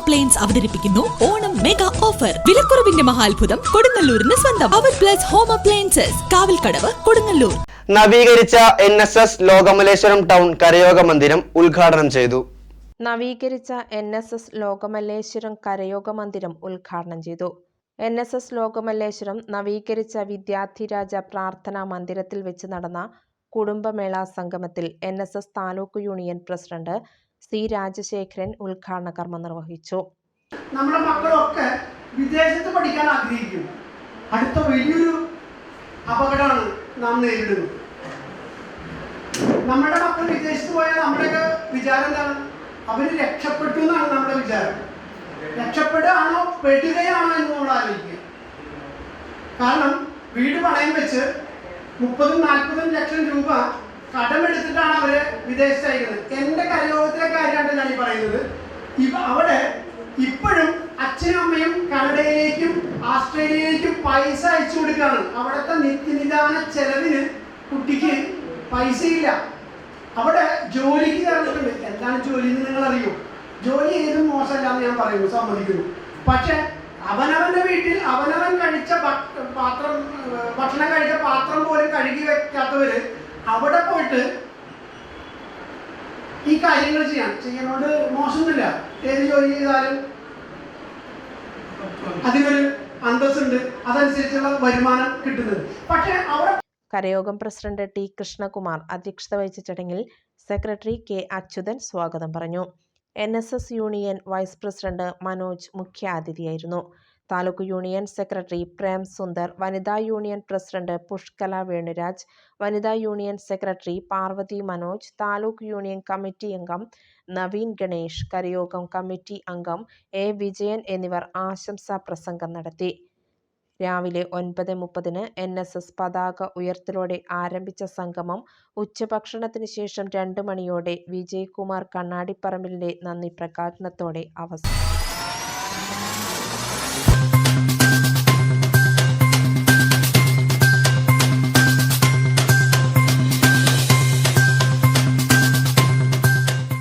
Appliance അവതരിപ്പിക്കുന്നു. Onam mega offer വിലക്കുറവിന്റെ മഹാത്ഭുതം കൊടുങ്ങല്ലൂരിന് സ്വന്തം. അവർ plus home appliances Kavalkadavu Kodungallur. നവീകരിച്ച N S S Lokamaleswaram town കരയോഗ മന്ദിരം ഉദ്ഘാടനം ചെയ്തു. നവീകരിച്ച എൻ എസ് എസ് ലോകമല്ലേശ്വരം കരയോഗ മന്ദിരം ഉദ്ഘാടനം ചെയ്തു. എൻ എസ് എസ് ലോകമല്ലേശ്വരം നവീകരിച്ച വിദ്യാർത്ഥിരാജ പ്രാർത്ഥനാ മന്ദിരത്തിൽ വെച്ച് നടന്ന കുടുംബമേള സംഗമത്തിൽ N S S taluk union president C Rajasekharan ഉദ്ഘാടന കർമ്മം നിർവഹിച്ചു. നമ്മുടെ മക്കളൊക്കെ വിദേശത്ത് പഠിക്കാൻ ആഗ്രഹിക്കുന്നു. അടുത്ത വലിയൊരു അപകടമാണ് നാം നേരിടുന്നത്. നമ്മുടെ മക്കൾ വിദേശത്ത് പോയാൽ നമ്മുടെയൊക്കെ വിചാരം എന്താണ്? അവർ രക്ഷപ്പെട്ടു എന്നാണ് നമ്മുടെ വിചാരം. രക്ഷപ്പെടുകയാണോ പെടുകയാണോ എന്ന് നമ്മൾ ആലോചിക്കുക. കാരണം വീട് പണയം വെച്ച് മുപ്പതും നാൽപ്പതും ലക്ഷം രൂപ കടമെടുത്തിട്ടാണ് അവർ വിദേശത്ത് അയക്കുന്നത് എന്റെ കരയോഗത്തിലെ കാര്യമാണ് ഈ പറയുന്നത്. ഇവ അവിടെ ഇപ്പോഴും അച്ഛനും അമ്മയും കനഡയിലേക്കും ആസ്ട്രേലിയയിലേക്കും പൈസ അയച്ചു കൊടുക്കുകയാണ്. അവിടുത്തെ നിത്യനിദാന ചെലവിന് കുട്ടിക്ക് പൈസയില്ല. അവിടെ ജോലിക്ക് ചേർന്നിട്ടുണ്ട് എന്താണ് ജോലി എന്ന് നിങ്ങൾ അറിയൂ ജോലി ഏതും മോശമല്ല എന്ന് ഞാൻ പറയുന്നു സമ്മതിക്കുന്നു. പക്ഷെ അവനവന്റെ വീട്ടിൽ അവനവൻ കഴിച്ച പാത്രം ഭക്ഷണം കഴിച്ച പാത്രം പോലും കഴുകി വെക്കാത്തവര് അവിടെ പോയിട്ട് ഈ കാര്യങ്ങൾ ചെയ്യാം. ചെയ്യുന്നതുകൊണ്ട് മോശമൊന്നുമില്ല. ഏത് ജോലി ചെയ്താലും അതിനൊരു അന്തസ്സുണ്ട്. അതനുസരിച്ചുള്ള വരുമാനം കിട്ടുന്നത്. പക്ഷെ അവിടെ കരയോഗം പ്രസിഡന്റ് ടി കൃഷ്ണകുമാർ അധ്യക്ഷത വഹിച്ച ചടങ്ങിൽ സെക്രട്ടറി കെ അച്യുതൻ സ്വാഗതം പറഞ്ഞു. N union vice president Manoj മുഖ്യാതിഥിയായിരുന്നു. Taluk union secretary Prem Sundar വനിതാ യൂണിയൻ പ്രസിഡന്റ് പുഷ്കല വേണുരാജ് വനിതാ union secretary Parvathi Manoj taluk union committee അംഗം നവീൻ ഗണേഷ് കരയോഗം കമ്മിറ്റി അംഗം എ വിജയൻ എന്നിവർ ആശംസാ പ്രസംഗം നടത്തി. രാവിലെ ഒൻപത് മുപ്പതിന് എൻ എസ് എസ് പതാക ഉയർത്തലോടെ ആരംഭിച്ച സംഗമം ഉച്ചഭക്ഷണത്തിന് ശേഷം രണ്ട് മണിയോടെ വിജയകുമാർ കണ്ണാടിപ്പറമ്പിലിന്റെ നന്ദി പ്രകാശനത്തോടെ അവസാനിച്ചു